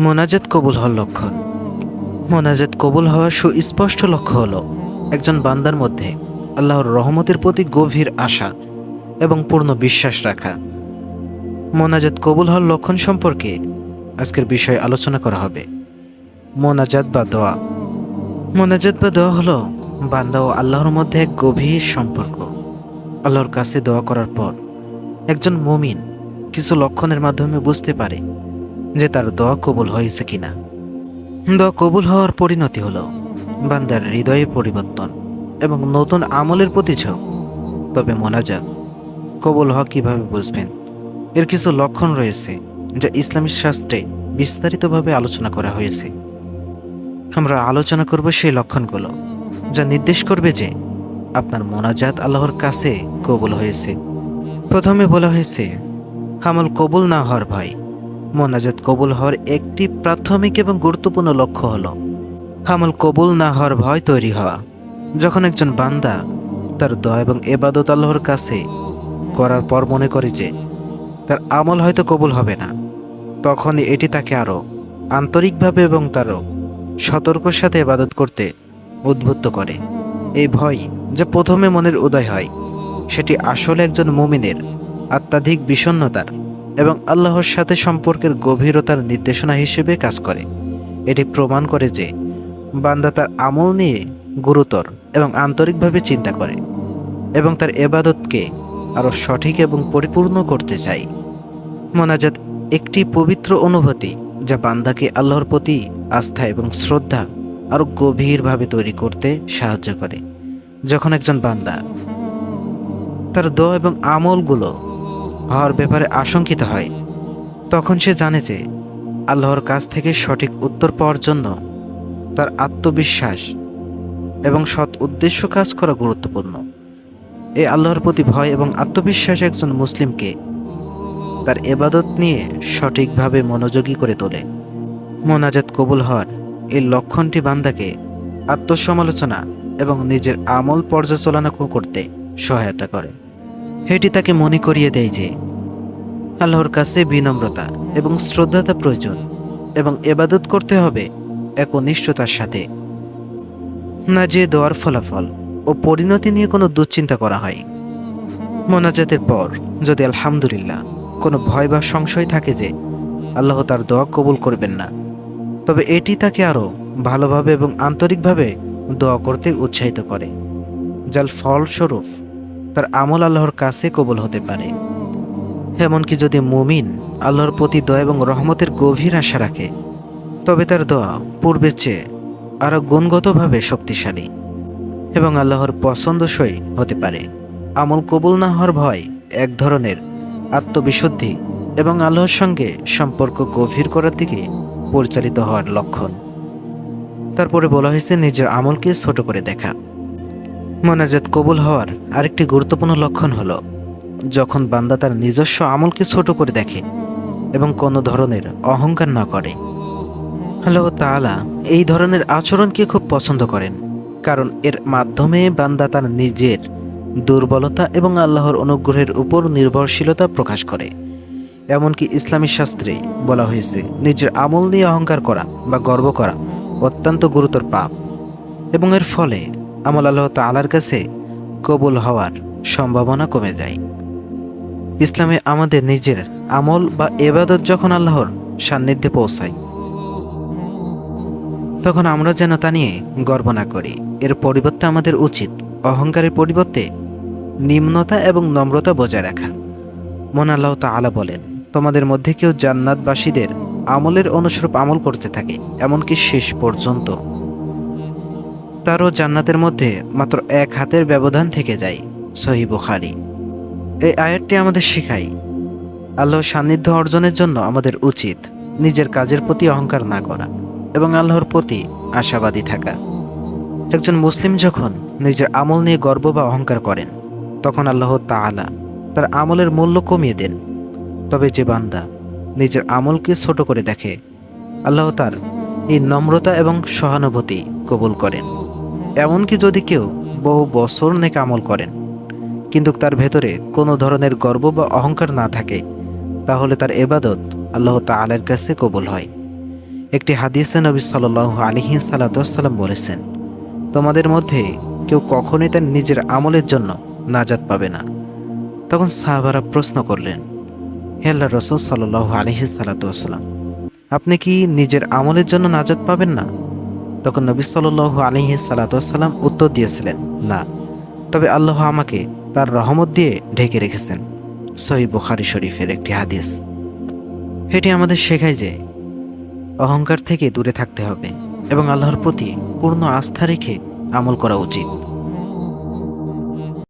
মোনাজাত কবুল হওয়ার লক্ষণ। মোনাজাত কবুল হওয়ার সুস্পষ্ট লক্ষ্য হল একজন বান্দার মধ্যে আল্লাহর রহমতের প্রতি গভীর আশা এবং পূর্ণ বিশ্বাস রাখা। মোনাজাত কবুল হওয়ার লক্ষণ সম্পর্কে আজকের বিষয়ে আলোচনা করা হবে। মোনাজাত বা দোয়া। মোনাজাত বা দোয়া হলো বান্দা ও আল্লাহর মধ্যে এক গভীর সম্পর্ক। আল্লাহর কাছে দোয়া করার পর একজন মমিন কিছু লক্ষণের মাধ্যমে বুঝতে পারে যে তার দোয়া কবুল হয়েছে কিনা। দোয়া কবুল হওয়ার পরিণতি হলো বান্দার হৃদয়ে পরিবর্তন এবং নতুন আমলের প্রতি ঝোঁক। তবে মোনাজাত, কবুল হওয়া কীভাবে বুঝবেন? এর কিছু লক্ষণ রয়েছে যা ইসলামী শাস্ত্রে বিস্তারিতভাবে আলোচনা করা হয়েছে। আমরা আলোচনা করব সেই লক্ষণগুলো যা নির্দেশ করবে যে আপনার মোনাজাত আল্লাহর কাছে কবুল হয়েছে। প্রথমে বলা হয়েছে হামল কবুল না হওয়ার ভয়। মোনাজাত কবুল হওয়ার একটি প্রাথমিক এবং গুরুত্বপূর্ণ লক্ষ্য হল, আমল কবুল না হওয়ার ভয় তৈরি হওয়া। যখন একজন বান্দা তার দয়া এবং এবাদত আল্লাহর কাছে করার পর মনে করে যে তার আমল হয়তো কবুল হবে না তখন এটি তাকে আরও আন্তরিকভাবে এবং তারও সতর্কর সাথে এবাদত করতে উদ্বুদ্ধ করে। এই ভয় যে প্রথমে মনের উদয় হয়, সেটি আসলে একজন মুমিনের আত্মাধিক বিষণ্ণতার এবং আল্লাহর সাথে সম্পর্কের গভীরতার নির্দেশনা হিসেবে কাজ করে। এটি প্রমাণ করে যে বান্দা তার আমল নিয়ে গুরুতর এবং আন্তরিকভাবে চিন্তা করে এবং তার এবাদতকে আরও সঠিক এবং পরিপূর্ণ করতে চায়। মোনাজাত একটি পবিত্র অনুভূতি যা বান্দাকে আল্লাহর প্রতি আস্থা এবং শ্রদ্ধা আরও গভীরভাবে তৈরি করতে সাহায্য করে। যখন একজন বান্দা তার দোয়া এবং আমলগুলো হওয়ার ব্যাপারে আশঙ্কিত হয়। তখন সে জানে যে আল্লাহর কাছ থেকে সঠিক উত্তর পাওয়ার জন্য তার আত্মবিশ্বাস এবং সৎ উদ্দেশ্য কাজ করা গুরুত্বপূর্ণ। এই আল্লাহর প্রতি ভয় এবং আত্মবিশ্বাস একজন মুসলিমকে তার এবাদত নিয়ে সঠিকভাবে মনোযোগী করে তোলে। মোনাজাত কবুল হওয়ার এই লক্ষণটি বান্দাকে আত্মসমালোচনা এবং নিজের আমল পর্যালোচনা করতে সহায়তা করে। এটি তাকে মনে করিয়ে দেয় যে, আল্লাহর কাছে বিনম্রতা এবং শ্রদ্ধাতা প্রয়োজন এবং এবাদত করতে হবে একনিষ্ঠতার সাথে। না যে দোয়ার ফলাফল ও পরিণতি নিয়ে কোনো দুশ্চিন্তা করা হয়। মোনাজাতের পর যদি আলহামদুলিল্লাহ কোনো ভয় বা সংশয় থাকে যে, আল্লাহ তার দোয়া কবুল করবেন না, তবে এটি তাকে আরও ভালোভাবে এবং আন্তরিকভাবে দোয়া করতে উৎসাহিত করে, যার ফলস্বরূপ তার আমল আল্লাহর কাছে কবুল হতে পারে। এমনকি যদি মুমিন আল্লাহর প্রতি দয়া এবং রহমতের গভীর আশা রাখে, তবে তার দোয়া পূর্বের চেয়ে আরও গুণগতভাবে শক্তিশালী এবং আল্লাহর পছন্দসই হতে পারে। আমল কবুল না হওয়ার ভয় এক ধরনের আত্মবিশুদ্ধি এবং আল্লাহর সঙ্গে সম্পর্ক গভীর করার দিকে পরিচালিত হওয়ার লক্ষণ। তারপরে বলা হয়েছে, নিজের আমলকে ছোট করে দেখা। মোনাজাত কবুল হওয়ার আরেকটি গুরুত্বপূর্ণ লক্ষণ হলো, যখন বান্দা তার নিজস্ব আমলকে ছোট করে দেখে এবং কোনো ধরনের অহংকার না করে। আল্লাহ তাআলা এই ধরনের আচরণকে খুব পছন্দ করেন, কারণ এর মাধ্যমে বান্দা তার নিজের দুর্বলতা এবং আল্লাহর অনুগ্রহের উপর নির্ভরশীলতা প্রকাশ করে। এমনকি ইসলামী শাস্ত্রে বলা হয়েছে, নিজের আমল নিয়ে অহংকার করা বা গর্ব করা অত্যন্ত গুরুতর পাপ। এবং এর ফলে আমল আল্লাহ তালার কাছে কবুল হওয়ার সম্ভাবনা কমে যায়। ইসলামে আমাদের নিজের আমল বা এবাদত যখন আল্লাহর সান্নিধ্যে পৌঁছায়, তখন আমরা যেন তা নিয়ে গর্ব না করি। এর পরিবর্তে আমাদের উচিত অহংকারের পরিবর্তে নিম্নতা এবং নম্রতা বজায় রাখা। মন আল্লাহ তাআলা বলেন, তোমাদের মধ্যে কেউ জান্নাতবাসীদের আমলের অনুস্বরূপ আমল করতে থাকে, এমনকি শেষ পর্যন্ত। তারও জান্নাতের মধ্যে মাত্র এক হাতের ব্যবধান থেকে যায় সহি বুখারি। এই আয়াতটি আমাদের শেখায়, আল্লাহর সান্নিধ্য অর্জনের জন্য আমাদের উচিত নিজের কাজের প্রতি অহংকার না করা এবং আল্লাহর প্রতি আশাবাদী থাকা। একজন মুসলিম যখন নিজের আমল নিয়ে গর্ব বা অহংকার করেন, তখন আল্লাহ তাআলা তার আমলের মূল্য কমিয়ে দেন। তবে যে বান্দা নিজের আমলকে ছোট করে দেখে, আল্লাহ তার এই নম্রতা এবং সহানুভূতি কবুল করেন। এমনকি যদি কেউ বহু বছর নেক আমল করেন, কিন্তু তার ভেতরে কোনো ধরনের গর্ব বা অহংকার না থাকে, তাহলে তার এবাদত আল্লাহ তাআলার কাছে কবুল হয়। একটি হাদিসে নবী সাল আলিহি সাল্লাম বলেছেন, তোমাদের মধ্যে কেউ কখনোই তার নিজের আমলের জন্য নাজাত পাবে না। তখন সাহাবারা প্রশ্ন করলেন, হে আল্লাহ রসুল সাল আলিহি সাল্লাম আপনি কি নিজের আমলের জন্য নাজাত পাবেন না? তখন নবী সাল আলহি সাল্লাম উত্তর দিয়েছিলেন, না। তবে আল্লাহ আমাকে তার রহমত দিয়ে ঢেকে রেখেছেন, সহি বুখারি শরীফের একটি হাদিস। এটি আমাদের শেখায় যে অহংকার থেকে দূরে থাকতে হবে এবং আল্লাহর প্রতি পূর্ণ আস্থা রেখে আমল করা উচিত।